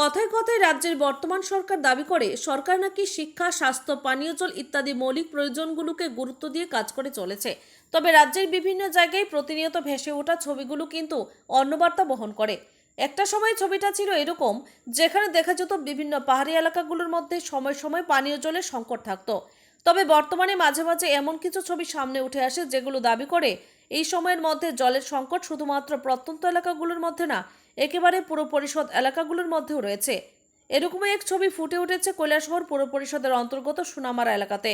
কথায় কথায় রাজ্যের বর্তমান সরকার দাবি করে, সরকার নাকি শিক্ষা, স্বাস্থ্য, পানীয় জল ইত্যাদি মৌলিক প্রয়োজনগুলোকে গুরুত্ব দিয়ে কাজ করে চলেছে। তবে রাজ্যের বিভিন্ন জায়গায় প্রতিনিয়ত ভেসে ওঠা ছবিগুলো কিন্তু অন্য বার্তা বহন করে। একটা সময় ছবিটা ছিল এরকম, যেখানে দেখা যেত বিভিন্ন পাহাড়ি এলাকাগুলোর মধ্যে সময় সময় পানীয় জলের সংকট থাকতো। তবে বর্তমানে মাঝে মাঝে এমন কিছু ছবি সামনে উঠে আসে, যেগুলো দাবি করে, এই সময়ের মধ্যে জলের সংকট শুধুমাত্র প্রত্যন্ত এলাকাগুলোর মধ্যে না একেবারে পুরো পরিষদ এলাকাগুলোর মধ্যেও রয়েছে। এরকমই এক ছবি ফুটে উঠেছে কৈলাসহর পৌর পরিষদের অন্তর্গত সুনামারা এলাকাতে।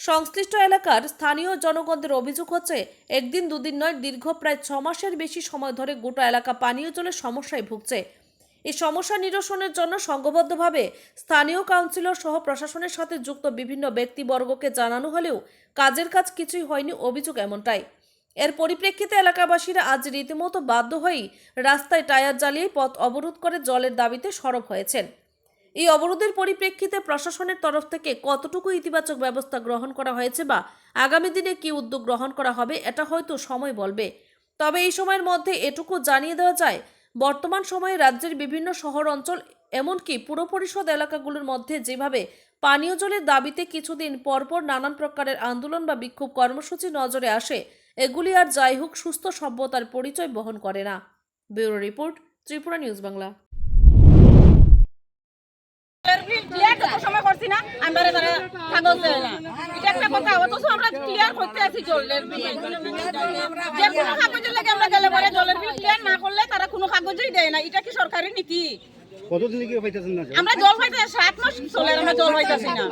সংশ্লিষ্ট এলাকার স্থানীয় জনগণদের অভিযোগ হচ্ছে, একদিন দুদিন নয়, দীর্ঘ প্রায় ছ মাসের বেশি সময় ধরে গোটা এলাকা পানীয় জলের সমস্যায় ভুগছে। এই সমস্যা নিরসনের জন্য সংঘবদ্ধভাবে স্থানীয় কাউন্সিলর সহ প্রশাসনের সাথে যুক্ত বিভিন্ন ব্যক্তিবর্গকে জানানো হলেও কাজের কাজ কিছুই হয়নি, অভিযোগ এমনটাই। এর পরিপ্রেক্ষিতে এলাকাবাসীরা আজ রীতিমতো বাধ্য হয়েই রাস্তায় টায়ার জ্বালিয়ে পথ অবরোধ করে জলের দাবিতে সরব হয়েছেন। এই অবরোধের পরিপ্রেক্ষিতে প্রশাসনের তরফ থেকে কতটুকু ইতিবাচক ব্যবস্থা গ্রহণ করা হয়েছে বা আগামী দিনে কি উদ্যোগ গ্রহণ করা হবে, এটা হয়তো সময় বলবে। তবে এই সময়ের মধ্যে এটুকু জানিয়ে দেওয়া যায়, বর্তমান সময়ে রাজ্যের বিভিন্ন শহর অঞ্চল এমনকি পুর পরিষদ এলাকাগুলোর মধ্যে যেভাবে পানীয় জলের দাবিতে কিছুদিন পরপর নানান প্রকারের আন্দোলন বা বিক্ষোভ কর্মসূচি নজরে আসে, এগুলি আর যাই হোক সুস্থ সভ্যতার পরিচয় বহন করে না। Bureau report, Tripura news Bangla. আমরা কোনো কাগজই দেয় না। এটা কি সরকারি নীতি? কতদিন থেকে পাইতেছেন না? আমরা জল পাইতে সাত মাস চলে আমরা জল পাইতেছি না।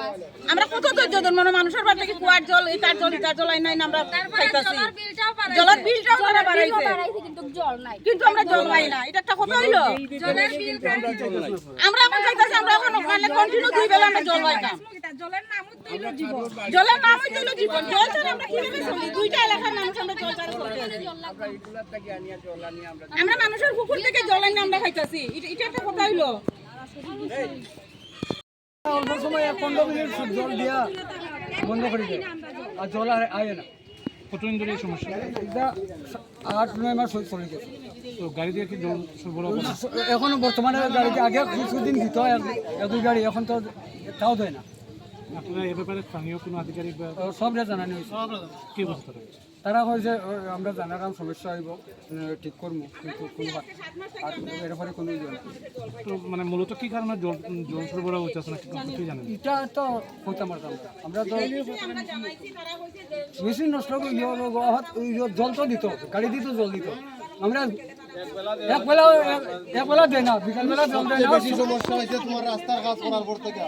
আমরা কত ধৈর্য ধরুন মানে মানুষের বাড়ি থেকে কুয়ার জল ইটার জল ইটার জল আইন আইন আমরা খাইতাছি জলের বিলটাও তারা বাড়াইছে। কিন্তু জল নাই। কিন্তু আমরা জল পাই না। এটা একটা কথা হইল? জলের বিল আমরা এখন খাইতাছি আমরা এখন মানে কন্টিনিউ দুই বেলা আমরা জল পাইতাম। জলের জীবন। জলের নাম হইছিল জীবন। জল ছাড়া আমরা কীভাবে চলি দুইটা এলাকার মানুষ আমরা জল ছাড়া চলতে আছি। আমরা মানুষের পুকুর থেকে জল আনি আমরা খাইতাছি। এটা- এটা একটা কথা হইল। অল্প সময় পনেরো মিনিট জল দিয়া বন্ধ করে দেয় আর জল আর আয় না। কতদিন ধরে এই সমস্যা? এটা আট নয় মাস হয়ে চলে গেছে। তো গাড়ি দিয়ে কি জল সরবরাহ করা এখনও বর্তমানে গাড়িতে আগে কিছুদিন দিত এক দুই গাড়ি এখন তো তাও দেয় না। আপনারা এ ব্যাপারে স্থানীয় কোনো আধিকারিক বা সবরে জানানি হয়েছে। কি অবস্থা রয়েছে? তারা কইছে ও, আমরা জানালাম সমস্যা হইব ঠিক করব কিন্তু কোনো আর এরপরে কোনো ইয়ে তো মানে মূলত কি কারণে জল জল সরবরাহ হচ্ছে না কি জানেন? এটা তো হইতে পারতাম আমরা তো মেশিন নষ্ট করে ইয়ে ইয়ে জল তো দিত গাড়ি দিত জল দিত আমরা এক বেলা এক- এক বেলা দেয় না বিকাল বেলা জল দেয় না। সমস্যা হয়েছে তোমার রাস্তার কাজ করার পর থেকে।